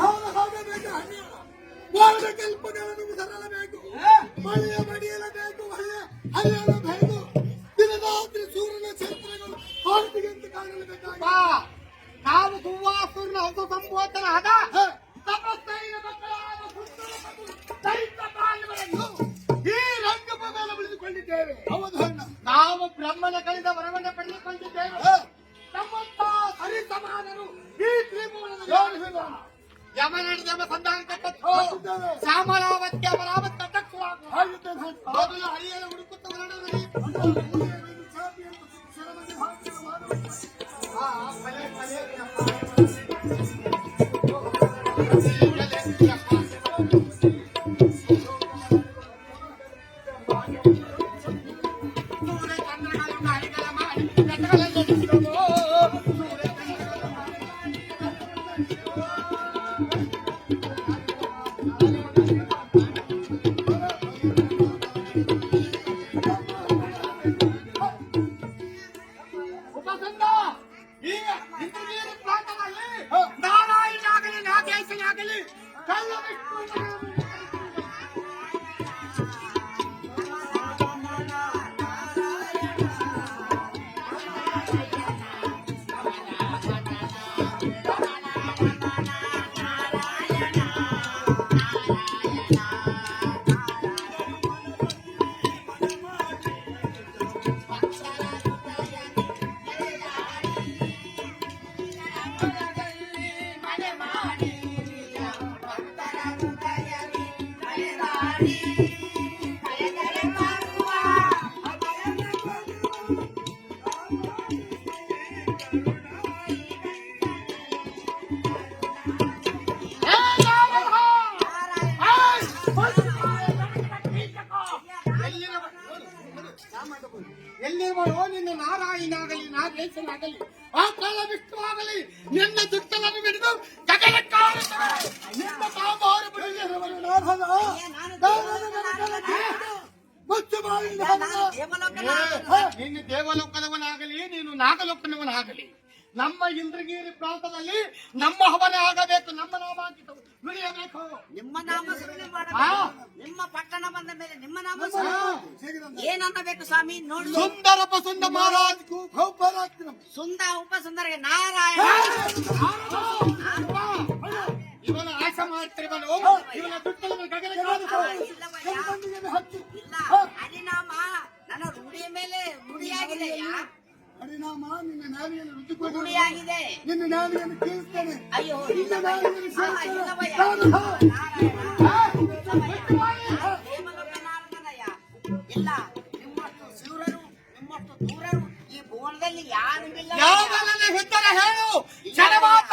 ಹಾಲು ಹೋಗಬೇಕು ಹಣ್ಣ ಮೋಡ ಕಲ್ಪಗಳನ್ನು ಸರಳಬೇಕು. ಮಳೆಯ ಮಡಿಯಲಬೇಕು ಹರಿಯಲಬೇಕು ದಿನರಾತ್ರಿ ಸೂರ್ಯನ ಛತ್ರಗಳು ಹಾರತಿಗೆಂದು ಕಾಣಲೇಬೇಕಾಗಿ ಬಾ. ನಾವು ಸುವಾಸುರನ ಹೊಸ ಸಂಬೋಧನ ಆದ ತಪಸ್ಸೈನ ಮಕ್ಕಳಾದ ದೈತ್ಯ ಪ್ರಾಣಿಗಳನ್ನು ಈ ರಂಗಭೂಮಿಯಲ್ಲಿ ಉಳಿದುಕೊಂಡಿದ್ದೇವೆ. ಹೌದು ನಾವು ಬ್ರಹ್ಮನ ಕಳೆದ ವರವನ್ನು ಪಡೆದುಕೊಂಡಿದ್ದೇವೆ. ನಮ್ಮಂತ ಸರಿ ಸಮಾನರು ಈ ತ್ರಿಭುವನದಲ್ಲಿ ಯಮನಡಿದಮ ಸಂಧಾನಕ್ಕೆ ಅಮರಾವತ್ಯ ತಕ್ಷವಾಗುವ ಹಾಗಿದ್ದೇನೆ ಹಣ್ಣ. ಮೊದಲು ಹರಿಯಲು ಹುಡುಕುತ್ತ. ಆ, ಭಲೆ, ನಾರಾಯಣಾಗಲಿ ನಾಗೇಶನಾಗಲಿ ಕಳ್ಳ ವಿಷ್ಣು ಎಲ್ಲಿರುವೋ ನಿನ್ನ ನಾರಾಯಣಾಗಲಿ ನಾಗೇಶನಾಗಲಿ ಆ ಕಾಲ ವಿಷ್ಣುವಾಗಲಿ ನಿನ್ನ ದುಡ್ಡನ್ನು ಹಿಡಿದು ನಾಥನ, ನಾಥನ ನನಗೆ ಮುಚ್ಚು ಬಾಯಿಂದ. ನಿನ್ನ ದೇವಲೋಕದವನಾಗಲಿ ನೀನು ನಾಗಲೋಕದವನಾಗಲಿ ನಮ್ಮ ಇಂದ್ರಗಿರಿ ಪ್ರಾಂತದಲ್ಲಿ ನಮ್ಮ ಹವನ ಆಗಬೇಕು ನಮ್ಮ ನಾಮ ನುಡಿಯಬೇಕು. ನಿಮ್ಮ ನಾಮ ಮಾಡಬೇಕು. ನಿಮ್ಮ ಪಟ್ಟಣ ಬಂದ ಮೇಲೆ ನಿಮ್ಮ ನಾಮ ಏನನ್ನಬೇಕು ಸ್ವಾಮಿ? ನೋಡಿ. ಸುಂದರ ಉಪಸುಂದ ಮಹಾರಾಜ್. ಸುಂದ ಉಪಸುಂದರಿಗೆ ನಾರಾಯಣ. ಆಶ ಇವನ ದುಡ್ಡನ್ನು ಗಗನ? ಇಲ್ಲ ಹರಿನಾಮ. ನನ್ನ ರೂಢಿಯ ಮೇಲೆ ರೂಢಿಯಾಗಿದೆಯಾ ಹರಿನಾಮ ನಿನ್ನ ನಾಲಿಗೆಯನ್ನು ರುಚಿಕೊಂಡು ರೂಢಿಯಾಗಿದೆ. ನಿನ್ನ ನಾಲಿಗೆಯನ್ನು ಕೀಳಿಸ್ತೇನೆ. ಅಯ್ಯೋ ನಿನ್ನ ಇಲ್ಲವಯ್ಯ. ನಾಲಿಗೆಯನ್ನು ಆ, ಸೇರಿಸ್ತೇನೆ. ಇಲ್ಲವಯ್ಯ. ನಾನು ಹಾ. ನಾರಾಯಣ. ದೇವಲೋಕ ನಾರದನಯ್ಯ. ಇಲ್ಲ ನಿಮ್ಮಷ್ಟು ಶೂರರು ನಿಮ್ಮಷ್ಟು ದೂರರು ಈ ಭುವನದಲ್ಲಿ ಯಾರು ಇಲ್ಲ. ಯಾವನನ್ನು ಹೆದ್ದರ ಹೇಳು. ಜನಮಾತನ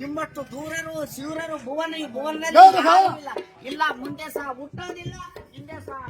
ನಿಮ್ಮಷ್ಟು ದೂರರು ಶಿವರರು ಭುವನ ಈ ಭುವನದಲ್ಲಿ ಇಲ್ಲ ಮುಂದೆ ಸಹ ಹುಟ್ಟೋದಿಲ್ಲ ಹಿಂದೆ ಸಹ